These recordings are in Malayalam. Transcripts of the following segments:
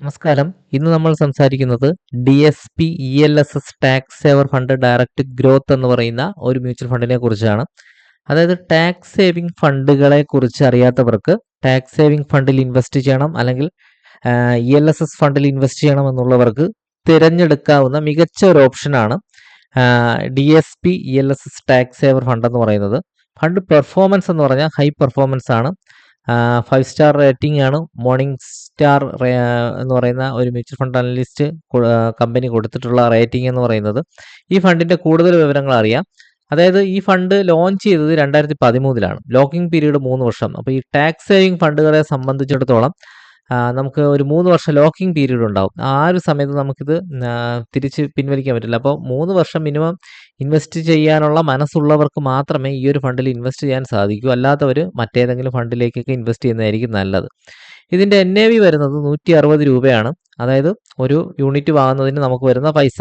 നമസ്കാരം. ഇന്ന് നമ്മൾ സംസാരിക്കുന്നത് D S P E L S S tax saver fund direct growth എന്ന് പറയുന്ന ഒരു മ്യൂച്വൽ ഫണ്ടിനെ കുറിച്ചാണ്. അതായത് ടാക്സ് സേവിംഗ് ഫണ്ടുകളെ കുറിച്ച് അറിയാത്തവർക്ക് ടാക്സ് സേവിംഗ് ഫണ്ടിൽ ഇൻവെസ്റ്റ് ചെയ്യണം അല്ലെങ്കിൽ ഇ എൽ എസ് എസ് ഫണ്ടിൽ ഇൻവെസ്റ്റ് ചെയ്യണം എന്നുള്ളവർക്ക് തിരഞ്ഞെടുക്കാവുന്ന മികച്ച ഒരു ഓപ്ഷനാണ് D S P E L S S tax saver fund എന്ന് പറയുന്നത്. ഫണ്ട് പെർഫോമൻസ് എന്ന് പറഞ്ഞാൽ ഹൈ പെർഫോമൻസ് ആണ്. ഫൈവ് സ്റ്റാർ റേറ്റിംഗ് ആണ്. മോർണിംഗ് സ്റ്റാർ എന്ന് പറയുന്ന ഒരു മ്യൂച്വൽ ഫണ്ട് അനലിസ്റ്റ് കമ്പനി കൊടുത്തിട്ടുള്ള റേറ്റിംഗ് എന്ന് പറയുന്നത്. ഈ ഫണ്ടിന്റെ കൂടുതൽ വിവരങ്ങൾ അറിയാം. അതായത് ഈ ഫണ്ട് ലോഞ്ച് ചെയ്തത് രണ്ടായിരത്തി പതിമൂന്നിലാണ്. ലോക്കിംഗ് പീരീഡ് മൂന്ന് വർഷം. അപ്പോൾ ഈ ടാക്സ് സേവിംഗ് ഫണ്ടുകളെ സംബന്ധിച്ചിടത്തോളം നമുക്ക് ഒരു മൂന്ന് വർഷം ലോക്കിംഗ് പീരീഡ് ഉണ്ടാവും. ആ ഒരു സമയത്ത് നമുക്കിത് തിരിച്ച് പിൻവലിക്കാൻ പറ്റില്ല. അപ്പോൾ മൂന്ന് വർഷം മിനിമം ഇൻവെസ്റ്റ് ചെയ്യാനുള്ള മനസ്സുള്ളവർക്ക് മാത്രമേ ഈ ഒരു ഫണ്ടിൽ ഇൻവെസ്റ്റ് ചെയ്യാൻ സാധിക്കൂ. അല്ലാത്തവർ മറ്റേതെങ്കിലും ഫണ്ടിലേക്കൊക്കെ ഇൻവെസ്റ്റ് ചെയ്യുന്നതായിരിക്കും നല്ലത്. ഇതിന്റെ എൻ എ വി വരുന്നത് നൂറ്റി അറുപത് രൂപയാണ്. അതായത് ഒരു യൂണിറ്റ് വാങ്ങുന്നതിന് നമുക്ക് വരുന്ന പൈസ.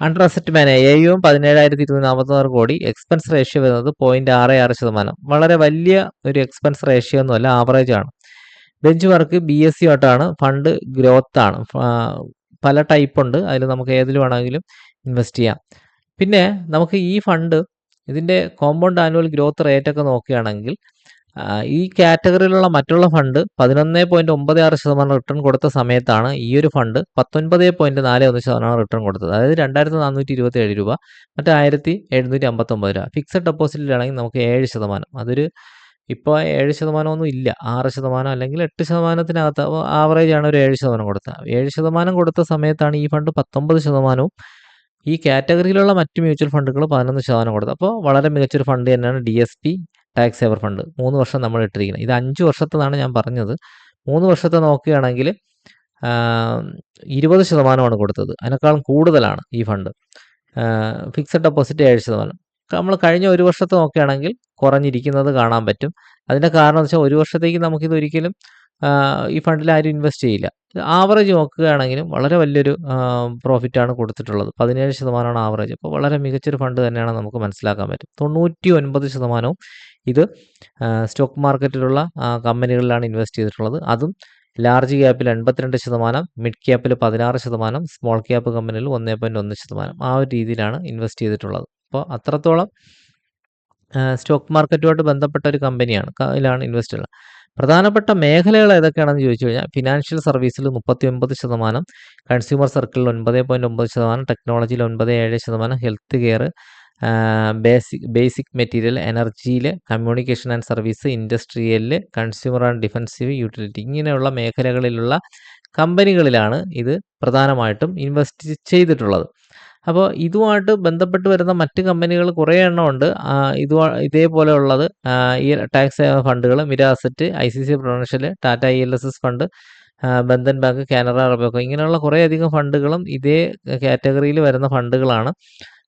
അണ്ടർ അസറ്റ് മാന എ പതിനേഴായിരത്തി ഇരുന്നൂറ്റി നാൽപ്പത്താറ് കോടി. എക്സ്പെൻസ് റേഷ്യോ വരുന്നത് പോയിന്റ് ആറ് ആറ് ശതമാനം. വളരെ വലിയ ഒരു എക്സ്പെൻസ് റേഷ്യോ ഒന്നുമല്ല ആവറേജ് ആണ്. Bench work B S C ആയിട്ടാണ് ഫണ്ട് ഗ്രോത്ത് ആണ്. പല ടൈപ്പ് ഉണ്ട്. അതിൽ നമുക്ക് ഏതിൽ വേണമെങ്കിലും ഇൻവെസ്റ്റ് ചെയ്യാം. പിന്നെ നമുക്ക് ഈ ഫണ്ട് ഇതിന്റെ കോമ്പൗണ്ട് ആനുവൽ ഗ്രോത്ത് റേറ്റ് ഒക്കെ നോക്കുകയാണെങ്കിൽ ഈ കാറ്റഗറിയിലുള്ള മറ്റുള്ള ഫണ്ട് പതിനൊന്ന് പോയിന്റ് ഒമ്പത് ആറ് ശതമാനം റിട്ടേൺ കൊടുത്ത സമയത്താണ് ഈ ഒരു ഫണ്ട് പത്തൊൻപത് പോയിന്റ് നാല് ഒന്ന് ശതമാനം റിട്ടേൺ കൊടുത്തത്. അതായത് രണ്ടായിരത്തി നാനൂറ്റി ഇരുപത്തി ഏഴ് രൂപ മറ്റേ ആയിരത്തി എഴുന്നൂറ്റി അമ്പത്തൊമ്പത് രൂപ. ഫിക്സഡ് ഡെപ്പോസിറ്റിലാണെങ്കിൽ നമുക്ക് ഏഴ് ശതമാനം. അതൊരു ഇപ്പോൾ ഏഴ് ശതമാനമൊന്നും ഇല്ല. ആറ് ശതമാനം അല്ലെങ്കിൽ എട്ട് ശതമാനത്തിനകത്ത് ആവറേജ് ആണ് ഒരു ഏഴ് ശതമാനം കൊടുത്തത് ഏഴ് ശതമാനം കൊടുത്ത സമയത്താണ് ഈ ഫണ്ട് പത്തൊമ്പത് ശതമാനവും ഈ കാറ്റഗറിയിലുള്ള മറ്റ് മ്യൂച്വൽ ഫണ്ടുകൾ പതിനൊന്ന് ശതമാനം കൊടുത്തത്. അപ്പോൾ വളരെ മികച്ചൊരു ഫണ്ട് തന്നെയാണ് D S P tax saver fund മൂന്ന് വർഷം നമ്മൾ ഇട്ടിരിക്കുന്നത്. ഇത് അഞ്ച് വർഷത്തെന്നാണ് ഞാൻ പറഞ്ഞത്. മൂന്ന് വർഷത്തെ നോക്കുകയാണെങ്കിൽ ഇരുപത് ശതമാനമാണ് കൊടുത്തത്. അതിനേക്കാളും കൂടുതലാണ് ഈ ഫണ്ട് ഫിക്സഡ് ഡെപ്പോസിറ്റ് ഏഴ് ശതമാനം. നമ്മൾ കഴിഞ്ഞ ഒരു വർഷത്തെ നോക്കുകയാണെങ്കിൽ കുറഞ്ഞിരിക്കുന്നത് കാണാൻ പറ്റും. അതിന്റെ കാരണം എന്ന് വെച്ചാൽ ഒരു വർഷത്തേക്ക് നമുക്കിത് ഒരിക്കലും ഈ ഫണ്ടിൽ ആരും ഇൻവെസ്റ്റ് ചെയ്യില്ല. ആവറേജ് നോക്കുകയാണെങ്കിലും വളരെ വലിയൊരു പ്രോഫിറ്റാണ് കൊടുത്തിട്ടുള്ളത്. പതിനേഴ് ശതമാനമാണ് ആവറേജ്. അപ്പോൾ വളരെ മികച്ചൊരു ഫണ്ട് തന്നെയാണ് നമുക്ക് മനസ്സിലാക്കാൻ പറ്റും. തൊണ്ണൂറ്റി ഒൻപത് ശതമാനവും ഇത് സ്റ്റോക്ക് മാർക്കറ്റിലുള്ള കമ്പനികളിലാണ് ഇൻവെസ്റ്റ് ചെയ്തിട്ടുള്ളത്. അതും ലാർജ് ക്യാപ്പിൽ എൺപത്തിരണ്ട് ശതമാനം മിഡ് ക്യാപ്പിൽ പതിനാറ് ശതമാനം സ്മോൾ ക്യാപ്പ് കമ്പനിയിൽ ഒന്നേ പോയിന്റ് ഒന്ന് ശതമാനം ആ ഒരു രീതിയിലാണ് ഇൻവെസ്റ്റ് ചെയ്തിട്ടുള്ളത്. അപ്പോൾ അത്രത്തോളം സ്റ്റോക്ക് മാർക്കറ്റുമായിട്ട് ബന്ധപ്പെട്ട ഒരു കമ്പനിയാണ് അതിലാണ് ഇൻവെസ്റ്റ് ഉള്ളത് പ്രധാനപ്പെട്ട മേഖലകൾ ഏതൊക്കെയാണെന്ന് ചോദിച്ചു കഴിഞ്ഞാൽ ഫിനാൻഷ്യൽ സർവീസിൽ മുപ്പത്തി ഒൻപത് ശതമാനം കൺസ്യൂമർ സർക്കിളിൽ ഒൻപത് പോയിന്റ് ഒമ്പത് ശതമാനം ടെക്നോളജിയിൽ ഒൻപത് ഏഴ് ശതമാനം health care basic basic material എനർജിയിൽ കമ്മ്യൂണിക്കേഷൻ ആൻഡ് സർവീസ് ഇൻഡസ്ട്രിയലിൽ കൺസ്യൂമർ ആൻഡ് ഡിഫൻസീവ് യൂട്ടിലിറ്റി ഇങ്ങനെയുള്ള മേഖലകളിലുള്ള കമ്പനികളിലാണ് ഇത് പ്രധാനമായിട്ടും ഇൻവെസ്റ്റ് ചെയ്തിട്ടുള്ളത്. അപ്പോൾ ഇതുമായിട്ട് ബന്ധപ്പെട്ട് വരുന്ന മറ്റ് കമ്പനികൾ കുറേ എണ്ണമുണ്ട് ഇത് ഇതേപോലെയുള്ളത് ഈ ടാക്സ് ഫണ്ടുകൾ Mirae Asset I C C Prudential Tata E L S S fund Bandhan bank Canara Robeco ഇങ്ങനെയുള്ള കുറേ അധികം ഫണ്ടുകളും ഇതേ കാറ്റഗറിയിൽ വരുന്ന ഫണ്ടുകളാണ്.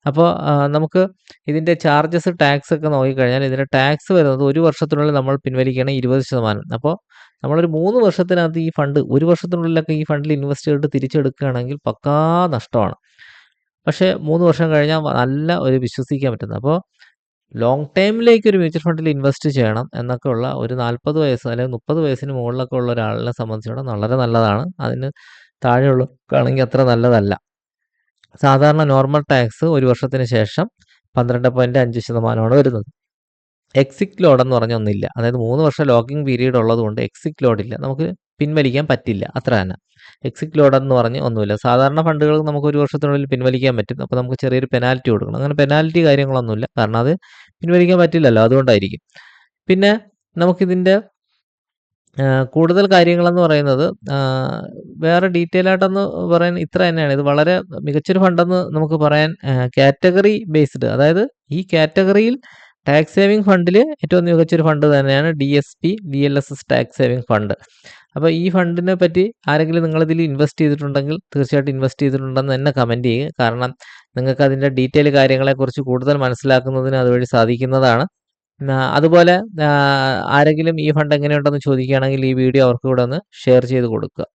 അപ്പോൾ നമുക്ക് ഇതിന്റെ ചാർജസ് ടാക്സ് ഒക്കെ നോക്കിക്കഴിഞ്ഞാൽ ഇതിന്റെ ടാക്സ് വരുന്നത് ഒരു വർഷത്തിനുള്ളിൽ നമ്മൾ പിൻവലിക്കണം ഇരുപത് ശതമാനം. അപ്പോൾ നമ്മളൊരു മൂന്ന് വർഷത്തിനകത്ത് ഈ ഫണ്ട് ഒരു വർഷത്തിനുള്ളിലൊക്കെ ഈ ഫണ്ടിൽ ഇൻവെസ്റ്റ് ചെയ്തിട്ട് തിരിച്ചെടുക്കുകയാണെങ്കിൽ പക്കാ നഷ്ടമാണ്. പക്ഷേ മൂന്ന് വർഷം കഴിഞ്ഞാൽ നല്ല ഒരു വിശ്വസിക്കാൻ പറ്റുന്നത്. അപ്പോൾ ലോങ് ടൈമിലേക്ക് ഒരു മ്യൂച്വൽ ഫണ്ടിൽ ഇൻവെസ്റ്റ് ചെയ്യണം എന്നൊക്കെ ഉള്ള ഒരു നാൽപ്പത് വയസ്സ് അല്ലെങ്കിൽ മുപ്പത് വയസ്സിന് മുകളിലൊക്കെ ഉള്ള ഒരാളിനെ സംബന്ധിച്ചിടത്തോളം വളരെ നല്ലതാണ്. അതിന് താഴെയുള്ളവർക്കാണെങ്കിൽ അത്ര നല്ലതല്ല. സാധാരണ നോർമൽ ടാക്സ് ഒരു വർഷത്തിന് ശേഷം പന്ത്രണ്ട് പോയിന്റ് അഞ്ച് ശതമാനമാണ് വരുന്നത്. എക്സിറ്റ് ലോഡ് എന്ന് പറഞ്ഞൊന്നില്ല. അതായത് മൂന്ന് വർഷം ലോക്കിംഗ് പീരീഡ് ഉള്ളതുകൊണ്ട് എക്സിറ്റ് ലോഡ് ഇല്ല. നമുക്ക് പിൻവലിക്കാൻ പറ്റില്ല. അത്ര തന്നെ. എക്സിറ്റ് ലോഡർ എന്ന് പറഞ്ഞ് ഒന്നുമില്ല. സാധാരണ ഫണ്ടുകൾ നമുക്ക് ഒരു വർഷത്തിനുള്ളിൽ പിൻവലിക്കാൻ പറ്റും. അപ്പോൾ നമുക്ക് ചെറിയൊരു പെനാൽറ്റി കൊടുക്കണം. അങ്ങനെ പെനാൽറ്റി കാര്യങ്ങളൊന്നുമില്ല. കാരണം അത് പിൻവലിക്കാൻ പറ്റില്ലല്ലോ. അതുകൊണ്ടായിരിക്കും. പിന്നെ നമുക്കിതിന്റെ കൂടുതൽ കാര്യങ്ങളെന്ന് പറയുന്നത് വേറെ ഡീറ്റെയിൽ ആയിട്ടെന്ന് പറയാൻ ഇത്ര തന്നെയാണ്. ഇത് വളരെ മികച്ചൊരു ഫണ്ടെന്ന് നമുക്ക് പറയാൻ കാറ്റഗറി ബേസ്ഡ് അതായത് ഈ കാറ്റഗറിയിൽ ടാക്സ് സേവിംഗ് ഫണ്ടിൽ ഏറ്റവും മികച്ചൊരു ഫണ്ട് തന്നെയാണ് D S P D L S S tax saving fund അപ്പോൾ ഈ ഫണ്ടിനെ പറ്റി ആരെങ്കിലും നിങ്ങളിതിൽ ഇൻവെസ്റ്റ് ചെയ്തിട്ടുണ്ടെങ്കിൽ തീർച്ചയായിട്ടും ഇൻവെസ്റ്റ് ചെയ്തിട്ടുണ്ടെന്ന് തന്നെ കമന്റ് ചെയ്യുക. കാരണം നിങ്ങൾക്ക് അതിന്റെ ഡീറ്റെയിൽ കാര്യങ്ങളെക്കുറിച്ച് കൂടുതൽ മനസ്സിലാക്കുന്നതിന് അതുവഴി സാധിക്കുന്നതാണ്. അതുപോലെ ആരെങ്കിലും ഈ ഫണ്ട് എങ്ങനെയുണ്ടെന്ന് ചോദിക്കുകയാണെങ്കിൽ ഈ വീഡിയോ അവർക്ക് കൂടെ ഒന്ന് ഷെയർ ചെയ്ത് കൊടുക്കുക.